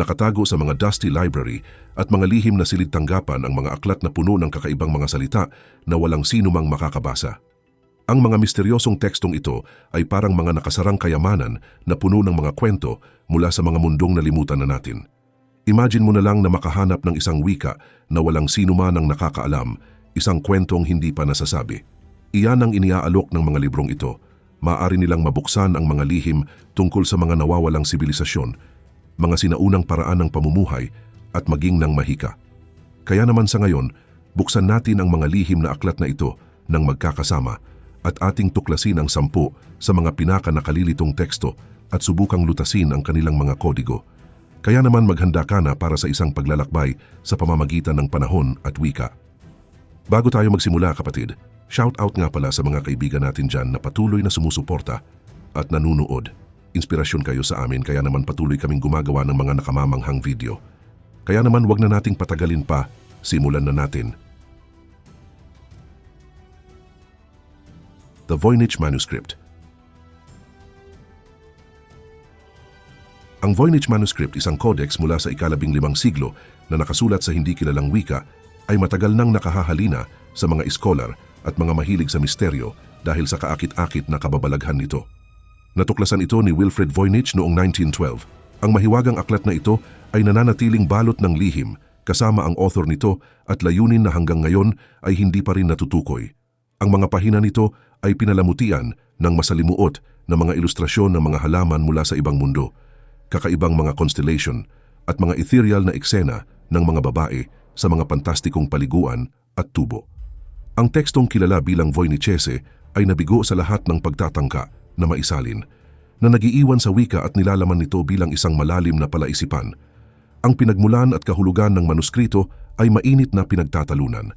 nakatago sa mga dusty library at mga lihim na silid tanggapan ang mga aklat na puno ng kakaibang mga salita na walang sino mang makakabasa. Ang mga misteryosong tekstong ito ay parang mga nakasarang kayamanan na puno ng mga kwento mula sa mga mundong nalimutan na natin. Imagine mo na lang na makahanap ng isang wika na walang sino man ang nakakaalam, isang kwentong hindi pa nasasabi. Iyan ang iniaalok ng mga librong ito. Maaari nilang mabuksan ang mga lihim tungkol sa mga nawawalang sibilisasyon, mga sinaunang paraan ng pamumuhay at maging ng mahika. Kaya naman sa ngayon, buksan natin ang mga lihim na aklat na ito ng magkakasama at ating tuklasin ang sampu sa mga pinaka nakalilitong teksto at subukang lutasin ang kanilang mga kodigo. Kaya naman maghanda ka na para sa isang paglalakbay sa pamamagitan ng panahon at wika. Bago tayo magsimula kapatid, shout out nga pala sa mga kaibigan natin dyan na patuloy na sumusuporta at nanunood. Inspirasyon kayo sa amin kaya naman patuloy kaming gumagawa ng mga nakamamanghang video. Kaya naman wag na nating patagalin pa, simulan na natin. The Voynich Manuscript Ang Voynich Manuscript, isang codex mula sa ikalabing limang siglo na nakasulat sa hindi kilalang wika, ay matagal nang nakahahalina sa mga iskolar at mga mahilig sa misteryo dahil sa kaakit-akit na kababalaghan nito. Natuklasan ito ni Wilfred Voynich noong 1912. Ang mahiwagang aklat na ito ay nananatiling balot ng lihim kasama ang author nito at layunin na hanggang ngayon ay hindi pa rin natutukoy. Ang mga pahina nito ay pinalamutian ng masalimuot na mga ilustrasyon ng mga halaman mula sa ibang mundo, kakaibang mga constellation at mga ethereal na eksena ng mga babae sa mga pantastikong paliguan at tubo. Ang tekstong kilala bilang Voynichese ay nabigo sa lahat ng pagtatangka na maisalin, na nagiiwan sa wika at nilalaman nito bilang isang malalim na palaisipan. Ang pinagmulan at kahulugan ng manuskrito ay mainit na pinagtatalunan.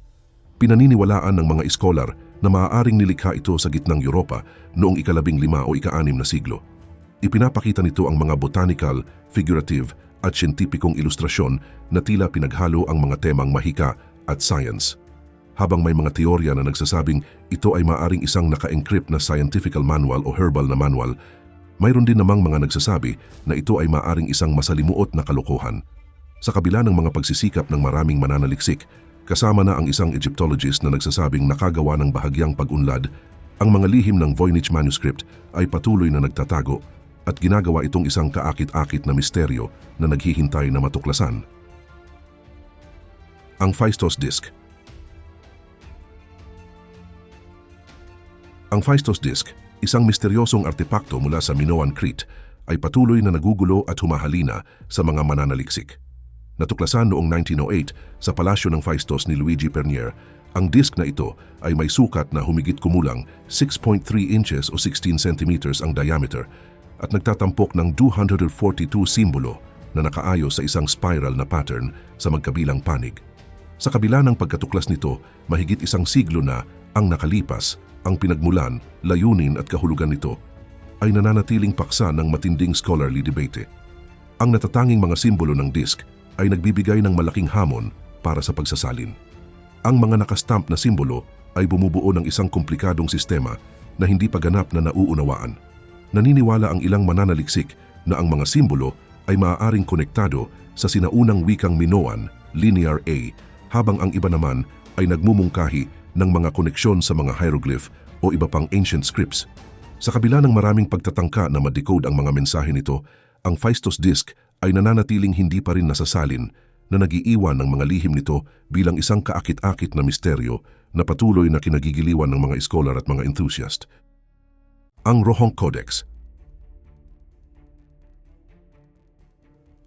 Pinaniniwalaan ng mga iskolar na maaaring nilikha ito sa gitnang Europa noong ikalabing lima o ika-anim na siglo. Ipinapakita nito ang mga botanical, figurative at siyentipikong ilustrasyon na tila pinaghalo ang mga temang mahika at science. Habang may mga teorya na nagsasabing ito ay maaring isang naka-encrypt na scientifical manual o herbal na manual, mayroon din namang mga nagsasabi na ito ay maaring isang masalimuot na kalokohan. Sa kabila ng mga pagsisikap ng maraming mananaliksik, kasama na ang isang Egyptologist na nagsasabing nakagawa ng bahagyang pag-unlad, ang mga lihim ng Voynich manuscript ay patuloy na nagtatago at ginagawa itong isang kaakit-akit na misteryo na naghihintay na matuklasan. Ang Phaistos Disc Ang Phaistos Disc, isang misteryosong artepakto mula sa Minoan Crete, ay patuloy na nagugulo at humahalina sa mga mananaliksik. Natuklasan noong 1908 sa palasyo ng Phaistos ni Luigi Pernier, ang disk na ito ay may sukat na humigit kumulang 6.3 inches o 16 centimeters ang diameter at nagtatampok ng 242 simbolo na nakaayos sa isang spiral na pattern sa magkabilang panig. Sa kabila ng pagkatuklas nito, mahigit isang siglo na ang nakalipas, ang pinagmulan, layunin at kahulugan nito ay nananatiling paksa ng matinding scholarly debate. Ang natatanging mga simbolo ng disk ay nagbibigay ng malaking hamon para sa pagsasalin. Ang mga nakastamp na simbolo ay bumubuo ng isang komplikadong sistema na hindi pa ganap na nauunawaan. Naniniwala ang ilang mananaliksik na ang mga simbolo ay maaaring konektado sa sinaunang wikang Minoan, Linear A, habang ang iba naman ay nagmumungkahi ng mga koneksyon sa mga hieroglyph o iba pang ancient scripts. Sa kabila ng maraming pagtatangka na ma-decode ang mga mensahe nito, ang Phaistos Disc ay nananatiling hindi pa rin nasasalin na nagiiwan ng mga lihim nito bilang isang kaakit-akit na misteryo na patuloy na kinagigiliwan ng mga scholar at mga enthusiast. Ang Rohong Codex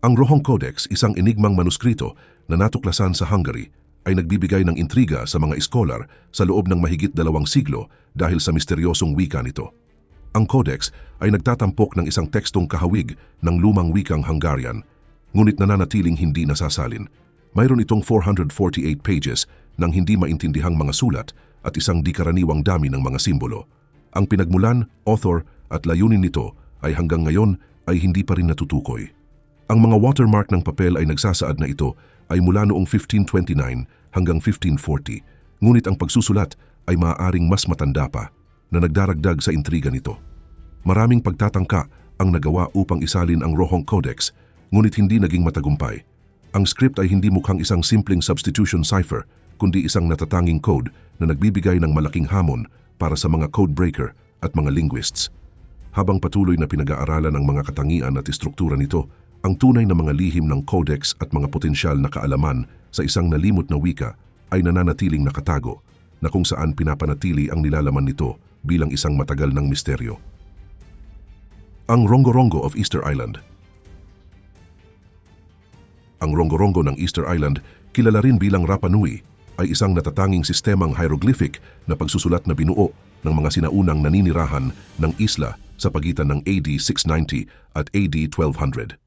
Ang Rohong Codex, isang enigmang manuskrito na natuklasan sa Hungary, ay nagbibigay ng intriga sa mga iskolar sa loob ng mahigit dalawang siglo dahil sa misteryosong wika nito. Ang codex ay nagtatampok ng isang tekstong kahawig ng lumang wikang Hungarian, ngunit nananatiling hindi nasasalin. Mayroon itong 448 pages ng hindi maintindihang mga sulat at isang di karaniwang dami ng mga simbolo. Ang pinagmulan, author at layunin nito ay hanggang ngayon ay hindi pa rin natutukoy. Ang mga watermark ng papel ay nagsasaad na ito ay mula noong 1529 hanggang 1540, ngunit ang pagsusulat ay maaaring mas matanda pa na nagdaragdag sa intriga nito. Maraming pagtatangka ang nagawa upang isalin ang Rohong Codex ngunit hindi naging matagumpay. Ang script ay hindi mukhang isang simpleng substitution cipher, kundi isang natatanging code na nagbibigay ng malaking hamon para sa mga code breaker at mga linguists. Habang patuloy na pinag-aaralan ang mga katangian at istruktura nito, ang tunay na mga lihim ng codex at mga potensyal na kaalaman sa isang nalimot na wika ay nananatiling nakatago na kung saan pinapanatili ang nilalaman nito bilang isang matagal ng misteryo. Ang Rongorongo of Easter Island Ang Rongorongo ng Easter Island, kilala rin bilang Rapa Nui, ay isang natatanging sistemang hieroglyphic na pagsusulat na binuo ng mga sinaunang naninirahan ng isla sa pagitan ng AD 690 at AD 1200.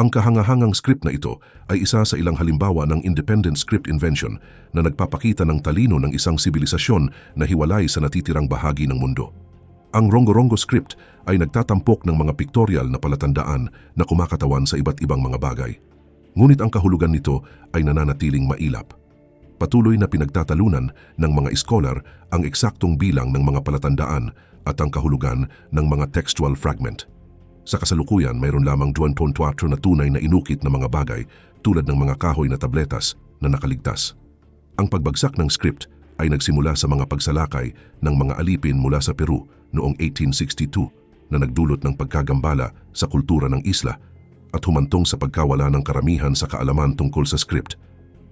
Ang kahangahangang script na ito ay isa sa ilang halimbawa ng independent script invention na nagpapakita ng talino ng isang sibilisasyon na hiwalay sa natitirang bahagi ng mundo. Ang Rongorongo script ay nagtatampok ng mga pictorial na palatandaan na kumakatawan sa iba't ibang mga bagay. Ngunit ang kahulugan nito ay nananatiling mailap. Patuloy na pinagtatalunan ng mga iskolar ang eksaktong bilang ng mga palatandaan at ang kahulugan ng mga textual fragment. Sa kasalukuyan, mayroon lamang 2.4 na tunay na inukit na mga bagay tulad ng mga kahoy na tabletas na nakaligtas. Ang pagbagsak ng script ay nagsimula sa mga pagsalakay ng mga alipin mula sa Peru noong 1862 na nagdulot ng pagkagambala sa kultura ng isla at humantong sa pagkawala ng karamihan sa kaalaman tungkol sa script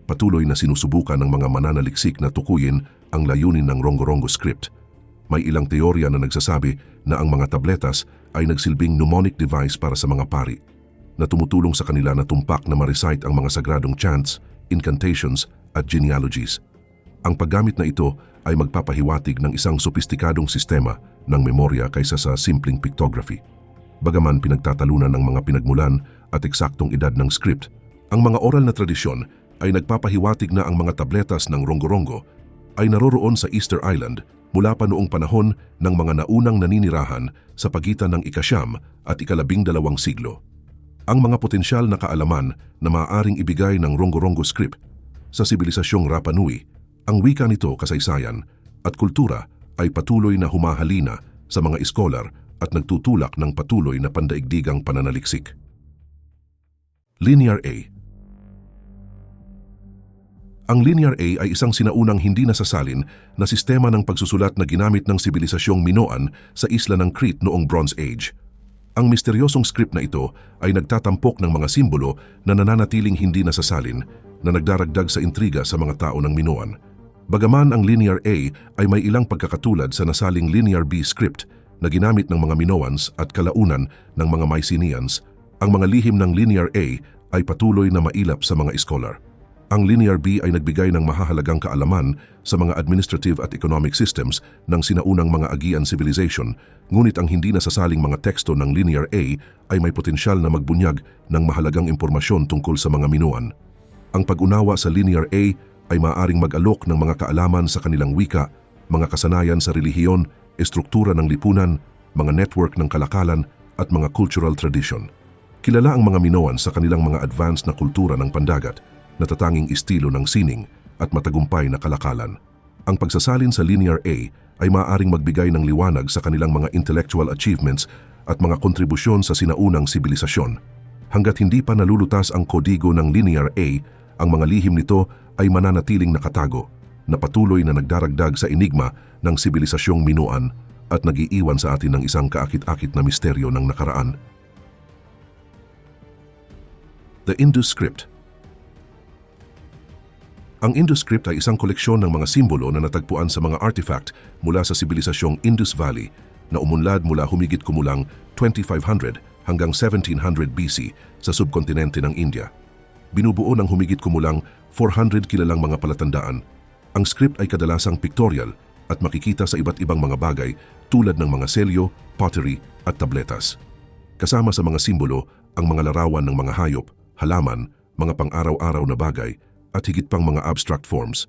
patuloy na sinusubukan ng mga mananaliksik na tukuyin ang layunin ng Rongorongo script. May ilang teorya na nagsasabi na ang mga tabletas ay nagsilbing mnemonic device para sa mga pari, na tumutulong sa kanila na tumpak na ma-recite ang mga sagradong chants, incantations at genealogies. Ang paggamit na ito ay magpapahiwatig ng isang sopistikadong sistema ng memorya kaysa sa simpleng pictography. Bagaman pinagtatalunan ng mga pinagmulan at eksaktong edad ng script, ang mga oral na tradisyon ay nagpapahiwatig na ang mga tabletas ng Rongorongo ay naroroon sa Easter Island mula pa noong panahon ng mga naunang naninirahan sa pagitan ng ikasyam at ikalabing dalawang siglo. Ang mga potensyal na kaalaman na maaaring ibigay ng Rongorongo script sa sibilisasyong Rapa Nui, ang wika nito kasaysayan at kultura ay patuloy na humahalina sa mga iskolar at nagtutulak ng patuloy na pandaigdigang pananaliksik. Linear A ang Linear A ay isang sinaunang hindi nasasalin na sistema ng pagsusulat na ginamit ng sibilisasyong Minoan sa isla ng Crete noong Bronze Age. Ang misteryosong script na ito ay nagtatampok ng mga simbolo na nananatiling hindi nasasalin na nagdaragdag sa intriga sa mga tao ng Minoan. Bagaman ang Linear A ay may ilang pagkakatulad sa nasaling Linear B script na ginamit ng mga Minoans at kalaunan ng mga Mycenaeans, ang mga lihim ng Linear A ay patuloy na mailap sa mga iskolar. Ang Linear B ay nagbigay ng mahahalagang kaalaman sa mga administrative at economic systems ng sinaunang mga Aegean civilization, ngunit ang hindi nasasaling mga teksto ng Linear A ay may potensyal na magbunyag ng mahalagang impormasyon tungkol sa mga Minoan. Ang pag-unawa sa Linear A ay maaaring mag-alok ng mga kaalaman sa kanilang wika, mga kasanayan sa relihiyon, estruktura ng lipunan, mga network ng kalakalan at mga cultural tradition. Kilala ang mga Minoan sa kanilang mga advanced na kultura ng pandagat, natatanging estilo ng sining at matagumpay na kalakalan. Ang pagsasalin sa Linear A ay maaaring magbigay ng liwanag sa kanilang mga intellectual achievements at mga kontribusyon sa sinaunang sibilisasyon. Hanggat hindi pa nalulutas ang kodigo ng Linear A, ang mga lihim nito ay mananatiling nakatago na patuloy na nagdaragdag sa enigma ng sibilisasyong Minoan at nagiiwan sa atin ng isang kaakit-akit na misteryo ng nakaraan. The Indus Script ang Indus Script ay isang koleksyon ng mga simbolo na natagpuan sa mga artifact mula sa sibilisasyong Indus Valley na umunlad mula humigit kumulang 2500 hanggang 1700 BC sa subkontinente ng India. Binubuo ng humigit kumulang 400 kilalang mga palatandaan. Ang script ay kadalasang pictorial at makikita sa iba't ibang mga bagay tulad ng mga selyo, pottery at tabletas. Kasama sa mga simbolo ang mga larawan ng mga hayop, halaman, mga pang-araw-araw na bagay at higit pang mga abstract forms.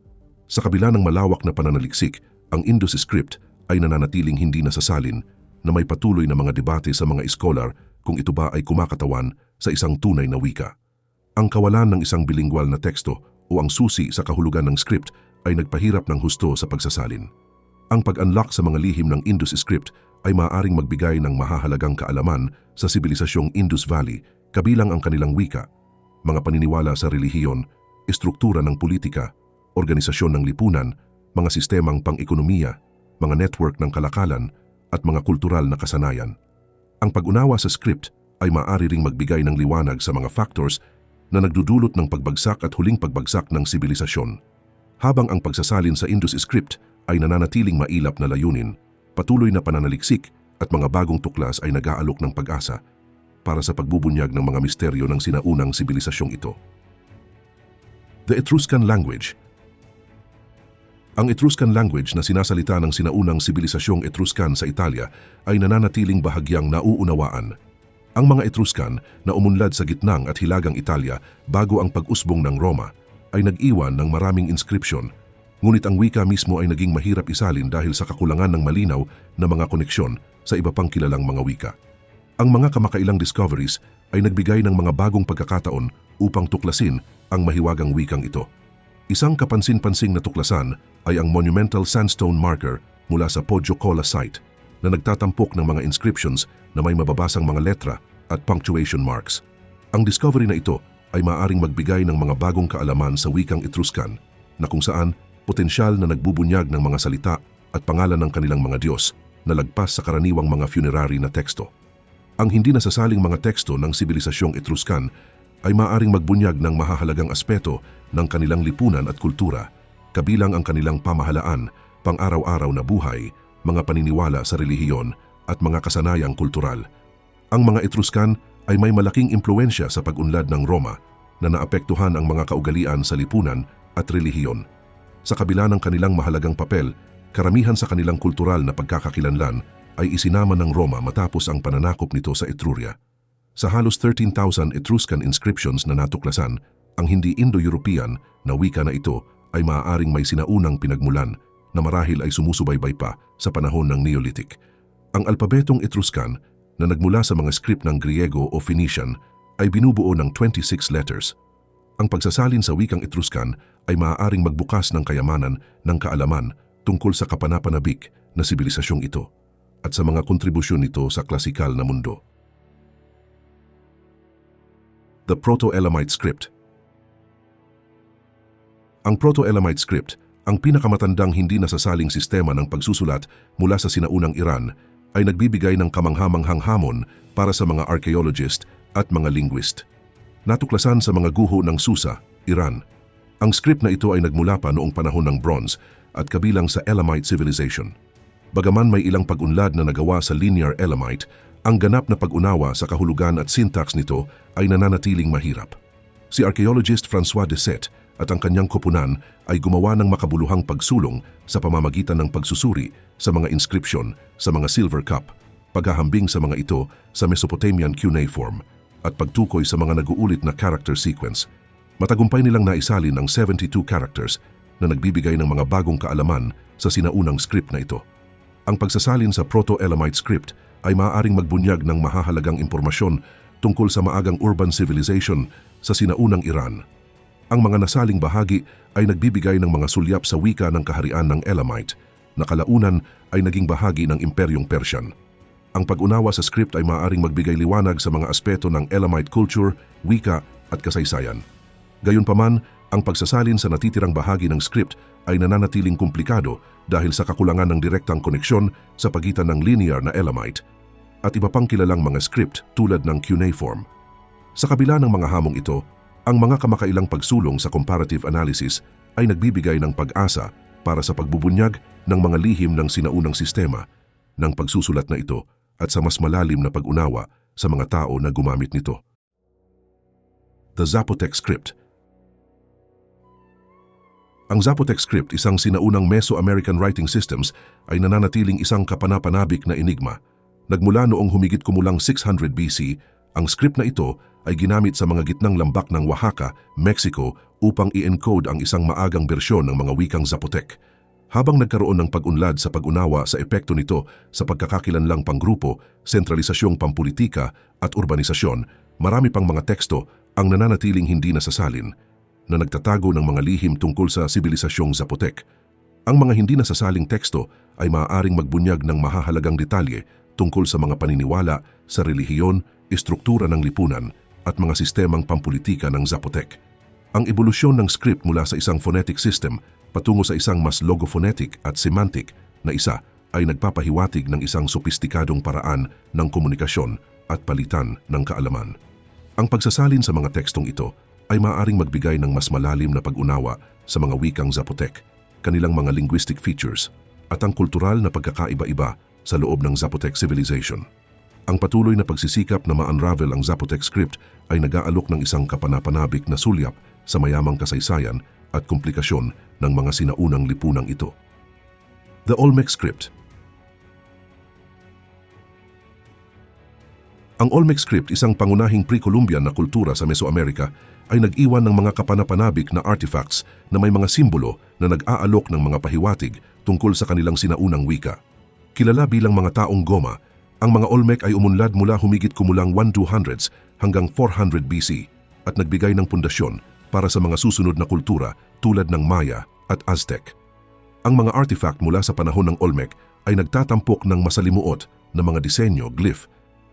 Sa kabila ng malawak na pananaliksik, ang Indus script ay nananatiling hindi nasasalin na may patuloy na mga debate sa mga iskolar kung ito ba ay kumakatawan sa isang tunay na wika. Ang kawalan ng isang bilingwal na teksto o ang susi sa kahulugan ng script ay nagpahirap ng husto sa pagsasalin. Ang pag-unlock sa mga lihim ng Indus script ay maaaring magbigay ng mahahalagang kaalaman sa sibilisasyong Indus Valley kabilang ang kanilang wika, mga paniniwala sa relihiyon, estruktura ng politika, organisasyon ng lipunan, mga sistemang pang-ekonomiya, mga network ng kalakalan, at mga kultural na kasanayan. Ang pag-unawa sa script ay maaari ring magbigay ng liwanag sa mga factors na nagdudulot ng pagbagsak at huling pagbagsak ng sibilisasyon. Habang ang pagsasalin sa Indus script ay nananatiling mailap na layunin, patuloy na pananaliksik at mga bagong tuklas ay nag-aalok ng pag-asa para sa pagbubunyag ng mga misteryo ng sinaunang sibilisasyong ito. The Etruscan Language Ang Etruscan language na sinasalita ng sinaunang sibilisasyong Etruscan sa Italia ay nananatiling bahagyang nauunawaan. Ang mga Etruscan na umunlad sa gitnang at hilagang Italia bago ang pag-usbong ng Roma ay nag-iwan ng maraming inscription Ngunit ang wika mismo ay naging mahirap isalin dahil sa kakulangan ng malinaw na mga koneksyon sa iba pang kilalang mga wika. Ang mga kamakailang discoveries ay nagbigay ng mga bagong pagkakataon upang tuklasin ang mahiwagang wikang ito. Isang kapansin-pansing na tuklasan ay ang monumental sandstone marker mula sa Poggio Cola site na nagtatampok ng mga inscriptions na may mababasang mga letra at punctuation marks. Ang discovery na ito ay maaring magbigay ng mga bagong kaalaman sa wikang Etruscan na kung saan potensyal na nagbubunyag ng mga salita at pangalan ng kanilang mga Diyos na lagpas sa karaniwang mga funerary na teksto. Ang hindi nasasaling mga teksto ng sibilisasyong Etruscan ay maaring magbunyag ng mahahalagang aspeto ng kanilang lipunan at kultura, kabilang ang kanilang pamahalaan, pang-araw-araw na buhay, mga paniniwala sa relihiyon at mga kasanayang kultural. Ang mga Etruscan ay may malaking impluensya sa pag-unlad ng Roma na naapektuhan ang mga kaugalian sa lipunan at relihiyon. Sa kabila ng kanilang mahalagang papel, karamihan sa kanilang kultural na pagkakakilanlan ay isinama ng Roma matapos ang pananakop nito sa Etruria. Sa halos 13,000 Etruscan inscriptions na natuklasan, ang hindi Indo-European na wika na ito ay maaaring may sinaunang pinagmulan na marahil ay sumusubaybay pa sa panahon ng Neolithic. Ang alpabetong Etruscan na nagmula sa mga script ng Griego o Phoenician ay binubuo ng 26 letters ang pagsasalin sa wikang Etruscan ay maaaring magbukas ng kayamanan ng kaalaman tungkol sa kapanapanabik na sibilisasyong ito at sa mga kontribusyon nito sa klasikal na mundo. The Proto-Elamite Script Ang Proto-Elamite Script, ang pinakamatandang hindi nasasaling sistema ng pagsusulat mula sa sinaunang Iran, ay nagbibigay ng kamanghamanghang hamon para sa mga archaeologist at mga linguist natuklasan sa mga guho ng Susa, Iran. Ang script na ito ay nagmula pa noong panahon ng Bronze at kabilang sa Elamite Civilization. Bagaman may ilang pag-unlad na nagawa sa linear Elamite, ang ganap na pag-unawa sa kahulugan at syntax nito ay nananatiling mahirap. Si archaeologist François de Sette at ang kanyang koponan ay gumawa ng makabuluhang pagsulong sa pamamagitan ng pagsusuri sa mga inscription sa mga silver cup, paghahambing sa mga ito sa Mesopotamian cuneiform, at pagtukoy sa mga nag-uulit na character sequence, matagumpay nilang naisalin ang 72 characters na nagbibigay ng mga bagong kaalaman sa sinaunang script na ito. Ang pagsasalin sa Proto-Elamite script ay maaaring magbunyag ng mahahalagang impormasyon tungkol sa maagang urban civilization sa sinaunang Iran. Ang mga nasaling bahagi ay nagbibigay ng mga sulyap sa wika ng kaharian ng Elamite na kalaunan ay naging bahagi ng Imperyong Persian. Ang pag-unawa sa script ay maaaring magbigay liwanag sa mga aspeto ng Elamite culture, wika at kasaysayan. Gayunpaman, ang pagsasalin sa natitirang bahagi ng script ay nananatiling komplikado dahil sa kakulangan ng direktang koneksyon sa pagitan ng linear na Elamite at iba pang kilalang mga script tulad ng cuneiform. Sa kabila ng mga hamong ito, ang mga kamakailang pagsulong sa comparative analysis ay nagbibigay ng pag-asa para sa pagbubunyag ng mga lihim ng sinaunang sistema ng pagsusulat na ito at sa mas malalim na pag-unawa sa mga tao na gumamit nito. The Zapotec Script Ang Zapotec Script, isang sinaunang Mesoamerican writing systems, ay nananatiling isang kapanapanabik na enigma. Nagmula noong humigit kumulang 600 BC, ang script na ito ay ginamit sa mga gitnang lambak ng Oaxaca, Mexico upang i-encode ang isang maagang bersyon ng mga wikang Zapotec. Habang nagkaroon ng pag-unlad sa pag-unawa sa epekto nito sa pagkakakilanlang panggrupo, sentralisasyong pampolitika at urbanisasyon, marami pang mga teksto ang nananatiling hindi nasasalin na nagtatago ng mga lihim tungkol sa sibilisasyong Zapotec. Ang mga hindi nasasaling teksto ay maaaring magbunyag ng mahahalagang detalye tungkol sa mga paniniwala sa relihiyon, istruktura ng lipunan at mga sistemang pampulitika ng Zapotec. Ang ebolusyon ng script mula sa isang phonetic system patungo sa isang mas logophonetic at semantic na isa ay nagpapahiwatig ng isang sopistikadong paraan ng komunikasyon at palitan ng kaalaman. Ang pagsasalin sa mga tekstong ito ay maaaring magbigay ng mas malalim na pag-unawa sa mga wikang Zapotec, kanilang mga linguistic features, at ang kultural na pagkakaiba-iba sa loob ng Zapotec civilization. Ang patuloy na pagsisikap na ma-unravel ang Zapotec script ay nag-aalok ng isang kapanapanabik na sulyap sa mayamang kasaysayan at komplikasyon ng mga sinaunang lipunang ito. The Olmec Script Ang Olmec script, isang pangunahing pre-Columbian na kultura sa Mesoamerica, ay nag-iwan ng mga kapanapanabik na artifacts na may mga simbolo na nag-aalok ng mga pahiwatig tungkol sa kanilang sinaunang wika. Kilala bilang mga taong goma, ang mga Olmec ay umunlad mula humigit kumulang 1200s hanggang 400 BC at nagbigay ng pundasyon para sa mga susunod na kultura tulad ng Maya at Aztec. Ang mga artifact mula sa panahon ng Olmec ay nagtatampok ng masalimuot na mga disenyo, glyph,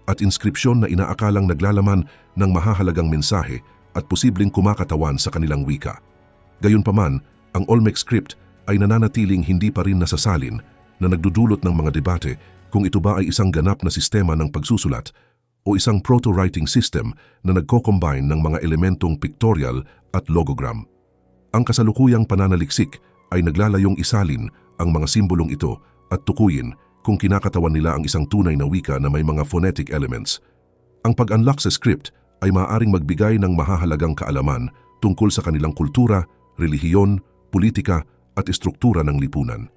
at inskripsyon na inaakalang naglalaman ng mahahalagang mensahe at posibleng kumakatawan sa kanilang wika. Gayunpaman, ang Olmec script ay nananatiling hindi pa rin nasasalin na nagdudulot ng mga debate kung ito ba ay isang ganap na sistema ng pagsusulat o isang proto-writing system na nagko-combine ng mga elementong pictorial at logogram. Ang kasalukuyang pananaliksik ay naglalayong isalin ang mga simbolong ito at tukuyin kung kinakatawan nila ang isang tunay na wika na may mga phonetic elements. Ang pag-unlock sa script ay maaaring magbigay ng mahahalagang kaalaman tungkol sa kanilang kultura, relihiyon, politika at istruktura ng lipunan.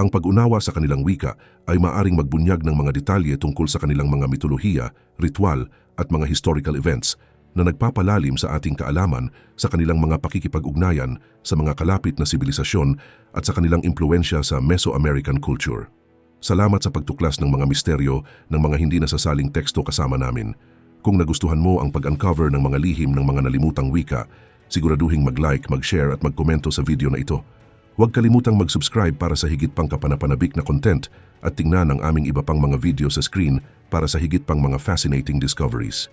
Ang pag-unawa sa kanilang wika ay maaaring magbunyag ng mga detalye tungkol sa kanilang mga mitolohiya, ritual at mga historical events na nagpapalalim sa ating kaalaman sa kanilang mga pakikipag-ugnayan sa mga kalapit na sibilisasyon at sa kanilang impluensya sa Mesoamerican culture. Salamat sa pagtuklas ng mga misteryo ng mga hindi nasasaling teksto kasama namin. Kung nagustuhan mo ang pag-uncover ng mga lihim ng mga nalimutang wika, siguraduhing mag-like, mag-share at mag-komento sa video na ito. Huwag kalimutang mag-subscribe para sa higit pang kapanapanabik na content at tingnan ang aming iba pang mga video sa screen para sa higit pang mga fascinating discoveries.